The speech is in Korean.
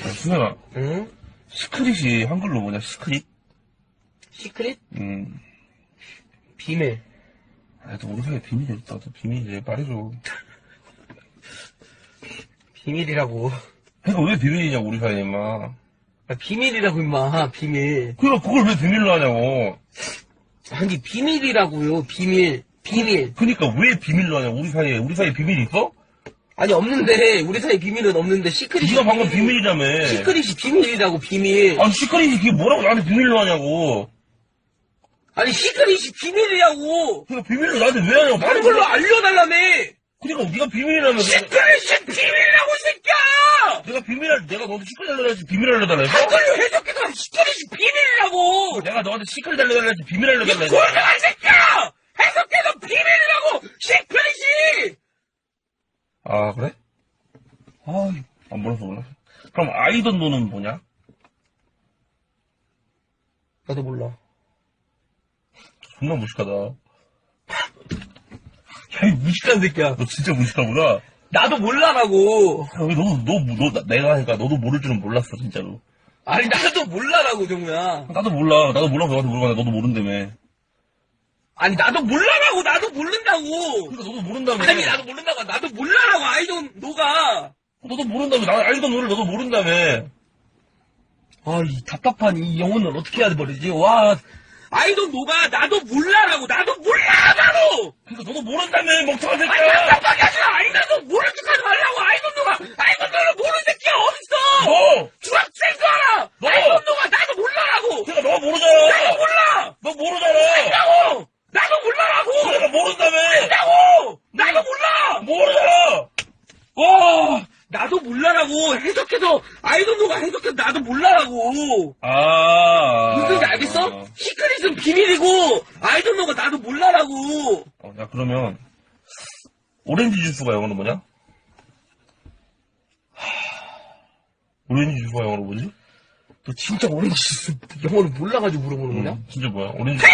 야, 수현아, 응? 시크릿이 한글로 뭐냐, 시크릿? 시크릿? 음. 비밀. 아, 또 우리 사이에 비밀이 있다. 또 비밀이지. 말해줘. 비밀이라고. 그러니까 왜 비밀이냐고, 우리 사이에, 막. 아, 비밀이라고, 임마. 비밀. 그니까 그걸 왜 비밀로 하냐고. 아니, 비밀이라고요. 비밀. 비밀. 그니까 왜 비밀로 하냐고, 우리 사이에. 우리 사이에 비밀이 있어? 아니, 없는데. 우리 사이 비밀은 없는데, 시크릿이. 네가 방금 비밀이라며. 시크릿이 비밀이라고, 비밀. 아니, 시크릿이 그게 뭐라고 나한테 비밀로 하냐고. 아니, 시크릿이 비밀이라고. 그니까 비밀로 나한테 왜 하냐고. 말해 한글로 알려달라며. 그니까 네가 비밀이라며. 시크릿이 비밀이라고, 이 새끼야! 내가 비밀, 내가 너한테 시크릿 알려달라지 비밀 알려달라 했어? 한글로 해석해서 시크릿이 비밀이라고! 내가 너한테 시크릿 알려달라 했지 비밀 알려달라 했어? 골뱅한 새끼야! 해석해서 비밀이라고! 시크릿이! 아, 그래? 아, 안 몰라서 몰랐어. 그럼 아이던 노는 뭐냐? 나도 몰라. 존나 무식하다. 야, 이 무식한 새끼야. 너 진짜 무식하구나. 나도 몰라라고. 야, 왜 너도, 너, 너, 나- 내가 하니까 너도 모를 줄은 몰랐어, 진짜로. 아니, 나도 몰라라고, 정우야. 나도 몰라. 나도 몰라서 너한테 물어봤는데 너도 모른다며. 아니, 나도 몰라라고, 나도 모른다고. 그러니까 너도 모른다며. 아니, 나도 모른다고, 나도 몰라라고, 아이돌, 너가. 너도 모른다며. 나 아이던 노를 너도 모른다며. 아, 이 답답한 이 영혼을 어떻게 해야 버리지? 와, 아이돌 너가 나도 몰라라고, 나도 몰라, 나도! 그러니까 너도 모른다며, 멍청한 아니, 새끼야. 답답하게 하지 마! 아이돌 모른 척 하지 말라고, 아이돌 너가! 아이돌 너를 모르는 새끼가 어딨어! 너! 중학생도 알아! 너! 아이돌 너가 나도 몰라라고! 그러니까 너가 모르잖아. 나도 몰라! 너 모르잖아. 나고! 나도 몰라라고! 그러니까 모른다며. 나고! 나도 몰라! 모르잖아. 와! 나도 해석해서, 아이돌 너가 해석해서 나도 몰라라고! 아. 무슨 지 알겠어? 시크릿은 비밀이고, 아이돌 너가 나도 몰라라고! 어, 야, 그러면, 오렌지 주스가 영어로 뭐냐? 하, 오렌지 주스가 영어로 뭐지? 너 진짜 오렌지 주스 영어를 몰라가지고 물어보는 거냐? 음, 진짜 뭐야? 오렌지.